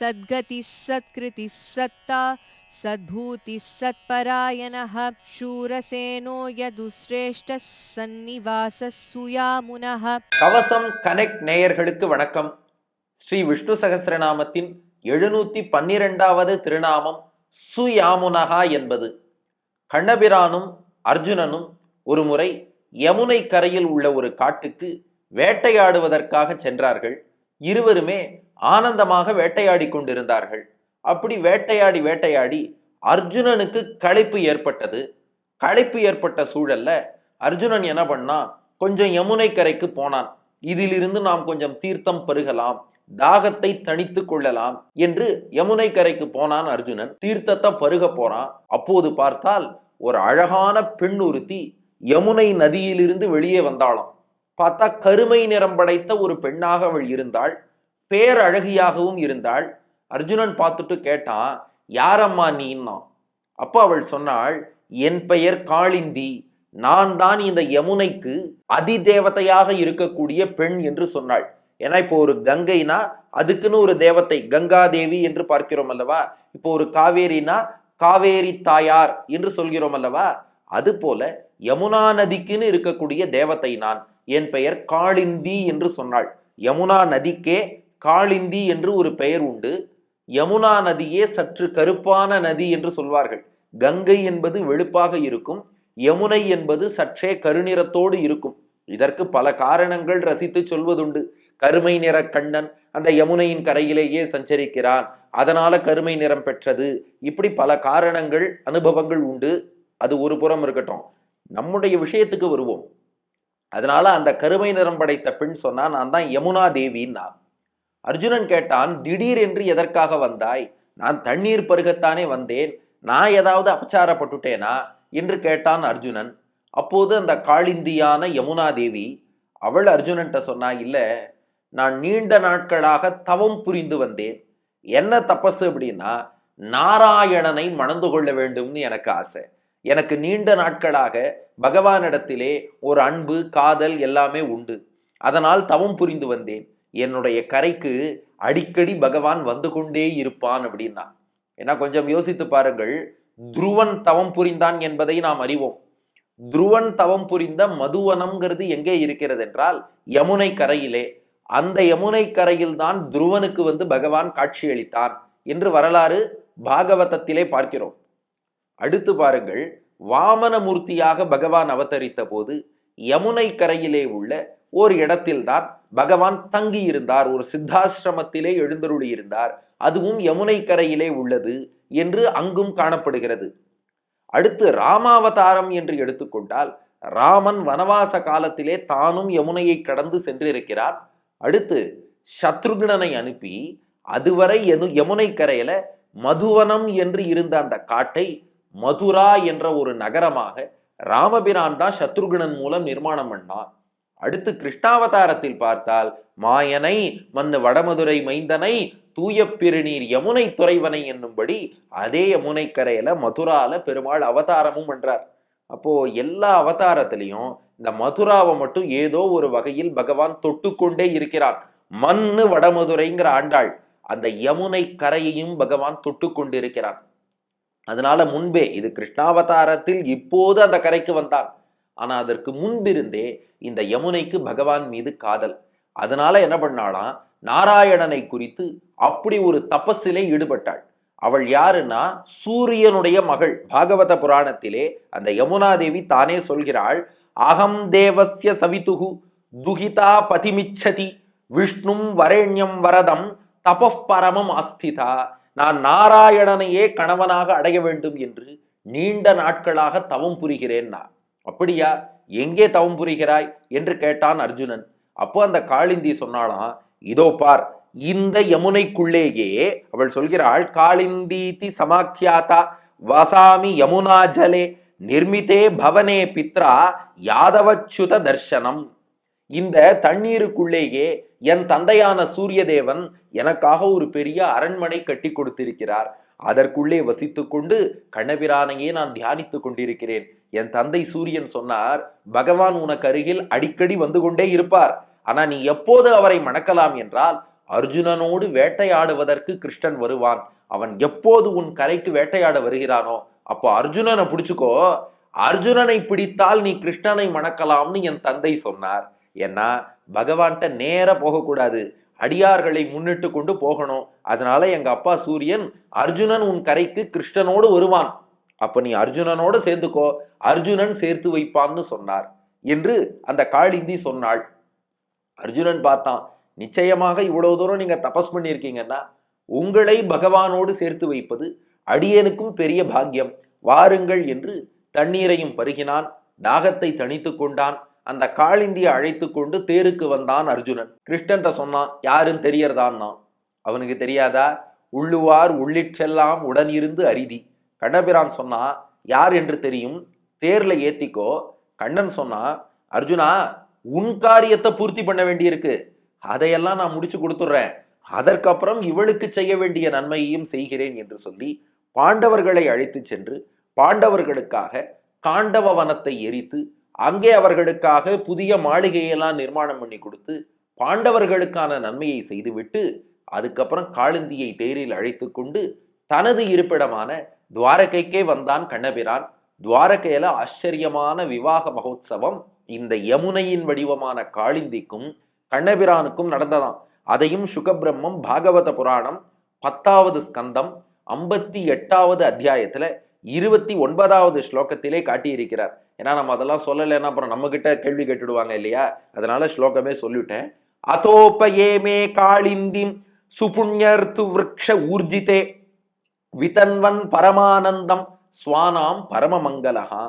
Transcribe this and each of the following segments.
सद्गतिः सत्कृतिः सत्ता सद्भूतिः सत्परायणः शूरसेनो यदुश्रेष्ठः सन्निवासः सुयामुनः கவசம் கனெக்ட் நேயர்களுக்கு வணக்கம் ஸ்ரீ விஷ்ணு சகஸ்ரநாமத்தின் எழுநூத்தி பன்னிரெண்டாவது திருநாமம் சுயாமுனகா என்பது கண்ணபிரானும் அர்ஜுனனும் ஒரு முறை யமுனை கரையில் உள்ள ஒரு காட்டுக்கு வேட்டையாடுவதற்காக சென்றார்கள் இருவருமே ஆனந்தமாக வேட்டையாடி கொண்டிருந்தார்கள். அப்படி வேட்டையாடி வேட்டையாடி அர்ஜுனனுக்கு களைப்பு ஏற்பட்டது. களைப்பு ஏற்பட்ட சூழல்ல அர்ஜுனன் என்ன பண்ணா கொஞ்சம் யமுனை கரைக்கு போனான். இதிலிருந்து நாம் கொஞ்சம் தீர்த்தம் பருகலாம் தாகத்தை தணித்து கொள்ளலாம் என்று யமுனை கரைக்கு போனான் அர்ஜுனன். தீர்த்தத்தை பருக போறான். அப்போது பார்த்தால் ஒரு அழகான பெண் ஒருத்தி யமுனை நதியிலிருந்து வெளியே வந்தாளாம். பார்த்தா கருமை நிறம் படைத்த ஒரு பெண்ணாக அவள் இருந்தாள். பேரழகியாகவும் இருந்தாள். அர்ஜுனன் பார்த்துட்டு கேட்டான் யாரம்மா நீன்னா? அப்போ அவள் சொன்னாள் என் பெயர் காளிந்தி. நான் தான் இந்த யமுனைக்கு அதிதேவதையாக இருக்கக்கூடிய பெண் என்று சொன்னாள். ஏன்னா இப்போ ஒரு கங்கைனா அதுக்குன்னு ஒரு தேவத்தை கங்கா தேவி என்று பார்க்கிறோம் அல்லவா? இப்போ ஒரு காவேரினா காவேரி தாயார் என்று சொல்கிறோம் அல்லவா? அது போல யமுனா நதிக்குன்னு இருக்கக்கூடிய தேவத்தை நான் என் பெயர் காளிந்தி என்று சொன்னாள். யமுனா நதிக்கே காளிந்தி என்று ஒரு பெயர் உண்டு. யமுனா நதியே சற்று கருப்பான நதி என்று சொல்வார்கள். கங்கை என்பது வெளுப்பாக இருக்கும். யமுனை என்பது சற்றே கருநிறத்தோடு இருக்கும். இதற்கு பல காரணங்கள் ரசித்து சொல்வதுண்டு. கருமை நிற கண்ணன் அந்த யமுனையின் கரையிலேயே சஞ்சரிக்கிறான். அதனால கருமை நிறம் பெற்றது. இப்படி பல காரணங்கள் அனுபவங்கள் உண்டு. அது ஒரு புறம் இருக்கட்டும். நம்முடைய விஷயத்துக்கு வருவோம். அதனால அந்த கருமை நிறம் படைத்த பெண் சொன்னா நான் தான் யமுனா தேவின்னா அர்ஜுனன் கேட்டான் திடீர் என்று எதற்காக வந்தாய்? நான் தண்ணீர் பருகத்தானே வந்தேன். நான் ஏதாவது அபச்சாரப்பட்டுட்டேனா? என்று கேட்டான் அர்ஜுனன். அப்போது அந்த காளிந்தியான யமுனா தேவி அவள் அர்ஜுனன்ட்ட சொன்னா இல்ல நான் நீண்ட நாட்களாக தவம் புரிந்து வந்தேன். என்ன தபசு அப்படின்னா நாராயணனை மணந்து கொள்ள வேண்டும்னு எனக்கு ஆசை. எனக்கு நீண்ட நாட்களாக பகவானிடத்திலே ஒரு அன்பு காதல் எல்லாமே உண்டு. அதனால் தவம் புரிந்து வந்தேன். என்னுடைய கரைக்கு அடிக்கடி பகவான் வந்து கொண்டே இருப்பான் அப்படின்னா ஏன்னா கொஞ்சம் யோசித்து பாருங்கள் துருவன் தவம் புரிந்தான் என்பதை நாம் அறிவோம். துருவன் தவம் புரிந்த மதுவனம்ங்கிறது எங்கே இருக்கிறது என்றால் யமுனை கரையிலே. அந்த யமுனை கரையில் தான் துருவனுக்கு வந்து பகவான் காட்சியளித்தான் என்று வரலாறு பாகவதத்திலே பார்க்கிறோம். அடுத்து பாருங்கள் வாமனமூர்த்தியாக பகவான் அவதரித்த போது யமுனை கரையிலே உள்ள ஒரு இடத்தில்தான் பகவான் தங்கி இருந்தார் ஒரு சித்தாசிரமத்திலே எழுந்தருளி இருந்தார் அதுவும் யமுனை கரையிலே உள்ளது என்று அங்கும் காணப்படுகிறது. அடுத்து ராமாவதாரம் என்று எடுத்துக்கொண்டால் ராமன் வனவாச காலத்திலே தானும் யமுனையை கடந்து சென்றிருக்கிறார். அடுத்து சத்ருகுணனை அனுப்பி அதுவரை எனு யமுனை கரையில மதுவனம் என்று இருந்த அந்த காட்டை மதுரா என்ற ஒரு நகரமாக ராமபிரான் தான் சத்ருகுணன் மூலம் நிர்மாணம் பண்ணான். அடுத்து கிருஷ்ணாவதாரத்தில் பார்த்தால் மாயனை மன்னு வடமதுரை மைந்தனை தூய பெருநீர் யமுனை துறைவனை என்னும்படி அதே யமுனை கரையில மதுரால பெருமாள் அவதாரமும் பண்றார். அப்போ எல்லா அவதாரத்திலையும் இந்த மதுராவை மட்டும் ஏதோ ஒரு வகையில் பகவான் தொட்டுக்கொண்டே இருக்கிறான். மண்ணு வடமதுரைங்கிற ஆண்டாள் அந்த யமுனை கரையையும் பகவான் தொட்டு கொண்டிருக்கிறான் அதனால முன்பே இது கிருஷ்ணாவதாரத்தில் இப்போது அந்த கரைக்கு வந்தான். ஆனால் அதற்கு முன்பிருந்தே இந்த யமுனைக்கு பகவான் மீது காதல். அதனால என்ன பண்ணாலாம் நாராயணனை குறித்து அப்படி ஒரு தபஸிலே ஈடுபட்டாள். அவள் யாருன்னா? சூரியனுடைய மகள். பாகவத புராணத்திலே அந்த யமுனா தேவி தானே சொல்கிறாள் அகம் தேவஸ்ய சவிதுகு துகிதா பதிமிச்சதி விஷ்ணும் வரேண்யம் வரதம் தபப்பரமம் அஸ்திதா. நான் நாராயணனையே கணவனாக அடைய வேண்டும் என்று நீண்ட நாட்களாக தவம் புரிகிறேன் நான். அப்படியா? எங்கே தவம் புரிகிறாய்? என்று கேட்டான் அர்ஜுனன். அப்போ அந்த காளிந்தி சொன்னாலாம் இதோ பார் இந்த யமுனைக்குள்ளேயே அவள் சொல்கிறாள் காளிந்தீதி சமாக்கியாதா வசாமி யமுனா ஜலே நிர்மிதே பவனே பித்ரா யாதவச்சுத தர்ஷனம். இந்த தண்ணீருக்குள்ளேயே என் தந்தையான சூரியதேவன் எனக்காக ஒரு பெரிய அரண்மனை கட்டி கொடுத்திருக்கிறார். அதற்குள்ளே வசித்து கொண்டு கண்ணபிரானையே நான் தியானித்து கொண்டிருக்கிறேன். என் தந்தை சூரியன் சொன்னார் பகவான் உனக்கு அருகில் அடிக்கடி வந்து கொண்டே இருப்பார். ஆனா நீ எப்போது அவரை மணக்கலாம் என்றால் அர்ஜுனனோடு வேட்டையாடுவதற்கு கிருஷ்ணன் வருவான். அவன் எப்போது உன் கரைக்கு வேட்டையாட வருகிறானோ அப்போ அர்ஜுனனை பிடிச்சுக்கோ. அர்ஜுனனை பிடித்தால் நீ கிருஷ்ணனை மணக்கலாம்னு என் தந்தை சொன்னார். ஏன்னா பகவான்கிட்ட நேர போகக்கூடாது. அடியார்களை முன்னிட்டு கொண்டு போகணும். அதனால எங்க அப்பா சூரியன் அர்ஜுனன் உன் கரைக்கு கிருஷ்ணனோடு வருவான். அப்ப நீ அர்ஜுனனோடு சேர்ந்துக்கோ. அர்ஜுனன் சேர்த்து வைப்பான்னு சொன்னார். என்று அந்த காளிந்தி சொன்னாள். அர்ஜுனன் பார்த்தான் நிச்சயமாக இவ்வளவு தூரம் நீங்க தபஸ் பண்ணியிருக்கீங்கன்னா உங்களை பகவானோடு சேர்த்து வைப்பது அடியனுக்கும் பெரிய பாக்கியம். வாருங்கள் என்று தண்ணீரையும் பருகினான். தாகத்தை தணித்து கொண்டான். அந்த காளிந்தியை அழைத்து கொண்டு தேருக்கு வந்தான் அர்ஜுனன். கிருஷ்ணன்ட்ட சொன்னான் யாருன்னு தெரியறதான்னா? அவனுக்கு தெரியாதா? உள்ளுவார் உள்ளிற்றெல்லாம் உடன் இருந்து அரிதி. கண்ணபிரான் சொன்னா யார் என்று தெரியும்? தேர்ல ஏத்திக்கோ. கண்ணன் சொன்னா அர்ஜுனா உன் காரியத்தை பூர்த்தி பண்ண வேண்டியிருக்கு. அதையெல்லாம் நான் முடிச்சு கொடுத்துட்றேன். அதற்கப்புறம் இவளுக்கு செய்ய வேண்டிய நன்மையையும் செய்கிறேன் என்று சொல்லி பாண்டவர்களை அழைத்து சென்று பாண்டவர்களுக்காக காண்டவ வனத்தை எரித்து அங்கே அவர்களுக்காக புதிய மாளிகையெல்லாம் நிர்மாணம் பண்ணி கொடுத்து பாண்டவர்களுக்கான நன்மையை செய்துவிட்டு அதுக்கப்புறம் காளிந்தியை தேரில் அழைத்து கொண்டு தனது இருப்பிடமான துவாரகைக்கே வந்தான் கண்ணபிரான். துவாரகையில ஆச்சரியமான விவாக மகோத்சவம் இந்த யமுனையின் வடிவமான காளிந்திக்கும் கண்ணபிரானுக்கும் நடந்ததாம். அதையும் சுகபிரம்மம் பாகவத புராணம் பத்தாவது ஸ்கந்தம் ஐம்பத்தி எட்டாவது அத்தியாயத்துல இருபத்தி ஒன்பதாவது ஸ்லோகத்திலே காட்டியிருக்கிறார். ஏன்னா நம்ம அதெல்லாம் சொல்லலைன்னா அப்புறம் நம்ம கிட்ட கேள்வி கேட்டுடுவாங்க இல்லையா? அதனால ஸ்லோகமே சொல்லிவிட்டேன் அதோப ஏமே காளிந்திம் சுபுண்யர்த்து விரக்ஷ ஊர்ஜிதே விதன்வன் பரமானந்தம் ஸ்வானாம் பரமமங்கலஹா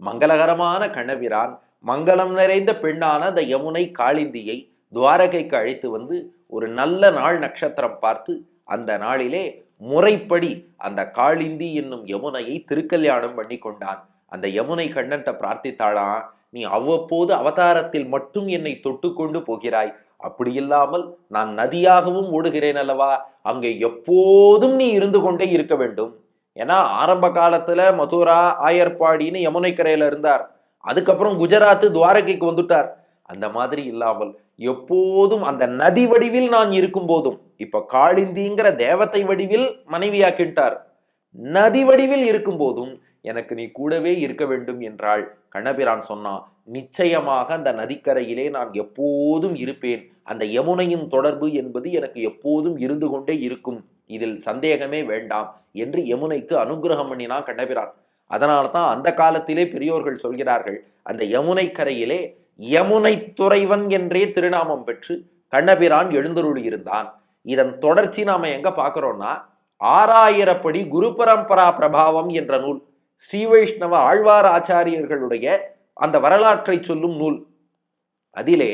மங்களகரமான கணவிரான் மங்களம் நிறைந்த பெண்ணான அந்த யமுனை காளிந்தியை துவாரகைக்கு அழைத்து வந்து ஒரு நல்ல நாள் நட்சத்திரம் பார்த்து அந்த நாளிலே முறைப்படி அந்த காளிந்தி என்னும் யமுனையை திருக்கல்யாணம் பண்ணி கொண்டான். அந்த யமுனை கண்ணன்ட்ட பிரார்த்தித்தாளாம் நீ அவ்வப்போது அவதாரத்தில் மட்டும் என்னை தொட்டு கொண்டு போகிறாய். அப்படி இல்லாமல் நான் நதியாகவும் ஓடுகிறேன் அல்லவா? அங்கே எப்போதும் நீ இருந்து கொண்டே இருக்க வேண்டும். ஏன்னா ஆரம்ப காலத்துல மதுரா ஆயர்பாடின்னு யமுனைக்கரையில இருந்தார். அதுக்கப்புறம் குஜராத் துவாரகைக்கு வந்துட்டார். அந்த மாதிரி இல்லாமல் எப்போதும் அந்த நதி வடிவில் நான் இருக்கும் போதும் இப்ப காளிந்திங்கிற தேவத்தை வடிவில் மனைவியாக்கிட்டார். நதி வடிவில் இருக்கும் போதும் எனக்கு நீ கூடவே இருக்க வேண்டும் என்றாள். கண்ணபிரான் சொன்னான் நிச்சயமாக அந்த நதிக்கரையிலே நான் எப்போதும் இருப்பேன். அந்த யமுனையின் தொடர்பு என்பது எனக்கு எப்போதும் இருந்து கொண்டே இருக்கும். இதில் சந்தேகமே வேண்டாம் என்று யமுனைக்கு அனுகிரகம் பண்ணினான் கண்ணபிரான். அதனால தான் அந்த காலத்திலே பெரியோர்கள் சொல்கிறார்கள் அந்த யமுனை கரையிலே யமுனை துறைவன் என்றே திருநாமம் பெற்று கண்ணபிரான் எழுந்தருளியிருந்தான். இதன் தொடர்ச்சி நாம் எங்க பார்க்கிறோம்னா ஆறாயிரப்படி குரு பரம்பரா பிரபாவம் என்ற நூல் ஸ்ரீ வைஷ்ணவ ஆழ்வார் ஆச்சாரியர்களுடைய அந்த வரலாற்றை சொல்லும் நூல். அதிலே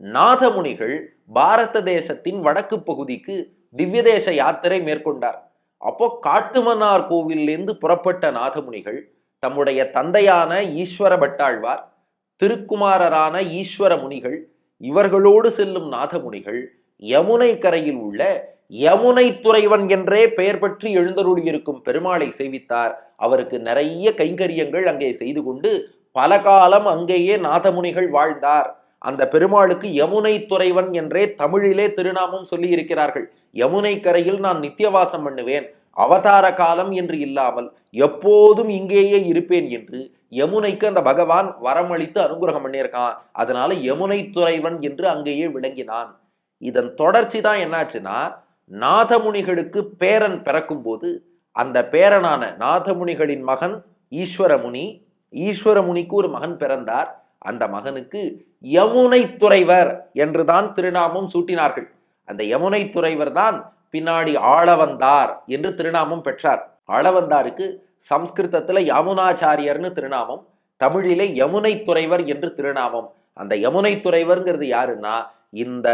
நாதமுனிகள் பாரத தேசத்தின் வடக்கு பகுதிக்கு திவ்ய தேச யாத்திரை மேற்கொண்டார். அப்போ காட்டுமன்னார் கோவிலிருந்து புறப்பட்ட நாதமுனிகள் தம்முடைய தந்தையான ஈஸ்வர பட்டாழ்வார் திருக்குமாரரான ஈஸ்வர முனிகள் இவர்களோடு செல்லும் நாதமுனிகள் யமுனை கரையில் உள்ள யமுனை துறைவன் என்றே பெயர் பெற்று எழுந்தருளியிருக்கும் பெருமாளை சேவித்தார். அவருக்கு நிறைய கைங்கரியங்கள் அங்கே செய்து கொண்டு பல காலம் அங்கேயே நாதமுனிகள் வாழ்ந்தார். அந்த பெருமாளுக்கு யமுனை துறைவன் என்றே தமிழிலே திருநாமம் சொல்லி இருக்கிறார்கள் யமுனை கரையில் நான் நித்தியவாசம் பண்ணுவேன். அவதார காலம் என்று இல்லாமல் எப்போதும் இங்கேயே இருப்பேன் என்று யமுனைக்கு அந்த பகவான் வரமளித்து அனுகிரகம் பண்ணியிருக்கான். அதனால யமுனை துறைவன் என்று அங்கேயே விளங்கினான். இதன் தொடர்ச்சி தான் என்னாச்சுன்னா நாதமுனிகளுக்கு பேரன் பிறக்கும் போது அந்த பேரனான நாதமுனிகளின் மகன் ஈஸ்வரமுனி ஈஸ்வரமுனிக்கு ஒரு மகன் பிறந்தார். அந்த மகனுக்கு யமுனை துறைவர் என்றுதான் திருநாமம் சூட்டினார்கள். அந்த யமுனை துறைவர் தான் பின்னாடி ஆளவந்தார் என்று திருநாமம் பெற்றார். ஆளவந்தாருக்கு சம்ஸ்கிருதத்துல யமுனாச்சாரியர்னு திருநாமம் தமிழிலே யமுனை துறைவர் என்று திருநாமம். அந்த யமுனை துறைவர்ங்கிறது யாருன்னா இந்த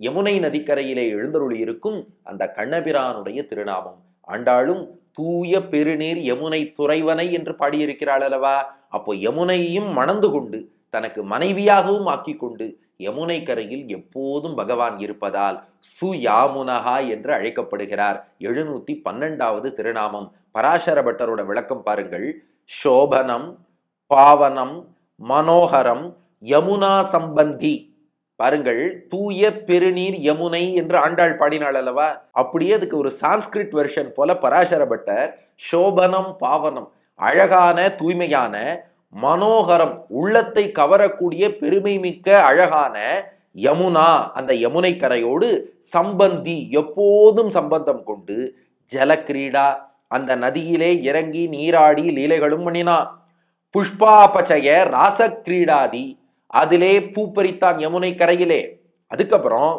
யமுனை நதிக்கரையிலே எழுந்தருளி இருக்கும் அந்த கண்ணபிரானுடைய திருநாமம். ஆண்டாளும் தூய பெருநீர் யமுனை துறைவனை என்று பாடியிருக்கிறாள் அல்லவா? அப்போ யமுனையையும் மணந்து கொண்டு தனக்கு மனைவியாகவும் ஆக்கி கொண்டு யமுனை கரையில் எப்போதும் பகவான் இருப்பதால் சுயாமுனகா என்று அழைக்கப்படுகிறார். எழுநூத்தி பன்னெண்டாவது திருநாமம். பராசர பட்டரோட விளக்கம் பாருங்கள். சோபனம் பாவனம் மனோகரம் யமுனா சம்பந்தி. பாருங்கள் தூய பெருநீர் யமுனை என்று ஆண்டாள் பாடினாள் அல்லவா? அப்படியே அதுக்கு ஒரு சான்ஸ்கிரிட் வெர்ஷன் போல பராசரப்பட்ட சோபனம் பாவனம் அழகான தூய்மையான மனோகரம் உள்ளத்தை கவரக்கூடிய பெருமை மிக்க அழகான யமுனா. அந்த யமுனை கரையோடு சம்பந்தி எப்போதும் சம்பந்தம் கொண்டு ஜலக்கிரீடா அந்த நதியிலே இறங்கி நீராடி லீலைகளும் பண்ணினா புஷ்பாபச்சய ராசக்கிரீடாதி அதிலே பூப்பறித்தான் யமுனை கரையிலே. அதுக்கப்புறம்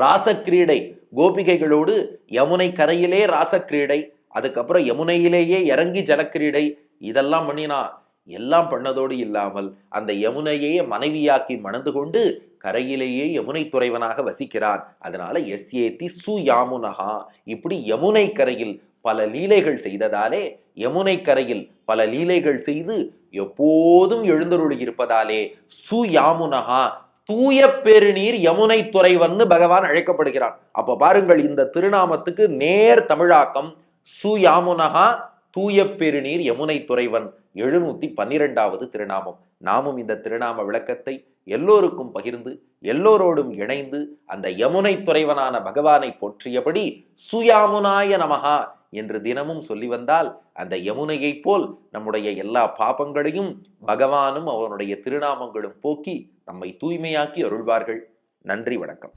ராசக்கிரீடை கோபிகைகளோடு யமுனை கரையிலே ராசக்கிரீடை அதுக்கப்புறம் யமுனையிலேயே இறங்கி ஜலக்கிரீடை இதெல்லாம் பண்ணினா எல்லாம் பண்ணதோடு இல்லாமல் அந்த யமுனையே மனைவியாக்கி மணந்து கொண்டு கரையிலேயே யமுனை துறைவனாக வசிக்கிறான். அதனால எஸ் ஏத்தி சு யாமுனஹா. இப்படி யமுனை கரையில் பல லீலைகள் செய்ததாலே யமுனை கரையில் பல லீலைகள் செய்து எப்போதும் எழுந்தருளி இருப்பதாலே சுயாமுனகா தூய பெருநீர் யமுனை துறைவன் பகவான் அழைக்கப்படுகிறான் அப்ப பாருங்கள் இந்த திருநாமத்துக்கு நேர் தமிழாக்கம் சுயாமுனகா தூய பெருநீர் யமுனை துறைவன் எழுநூத்தி பன்னிரெண்டாவது திருநாமம். நாமும் இந்த திருநாம விளக்கத்தை எல்லோருக்கும் பகிர்ந்து எல்லோரோடும் இணைந்து அந்த யமுனை துறைவனான பகவானை போற்றியபடி சுயாமுனாய நமகா என்று தினமும் சொல்லி வந்தால் அந்த யமுனையைப் போல் நம்முடைய எல்லா பாபங்களையும் பகவானும் அவனுடைய திருநாமங்களும் போக்கி நம்மை தூய்மையாக்கி அருள்வார்கள். நன்றி வணக்கம்.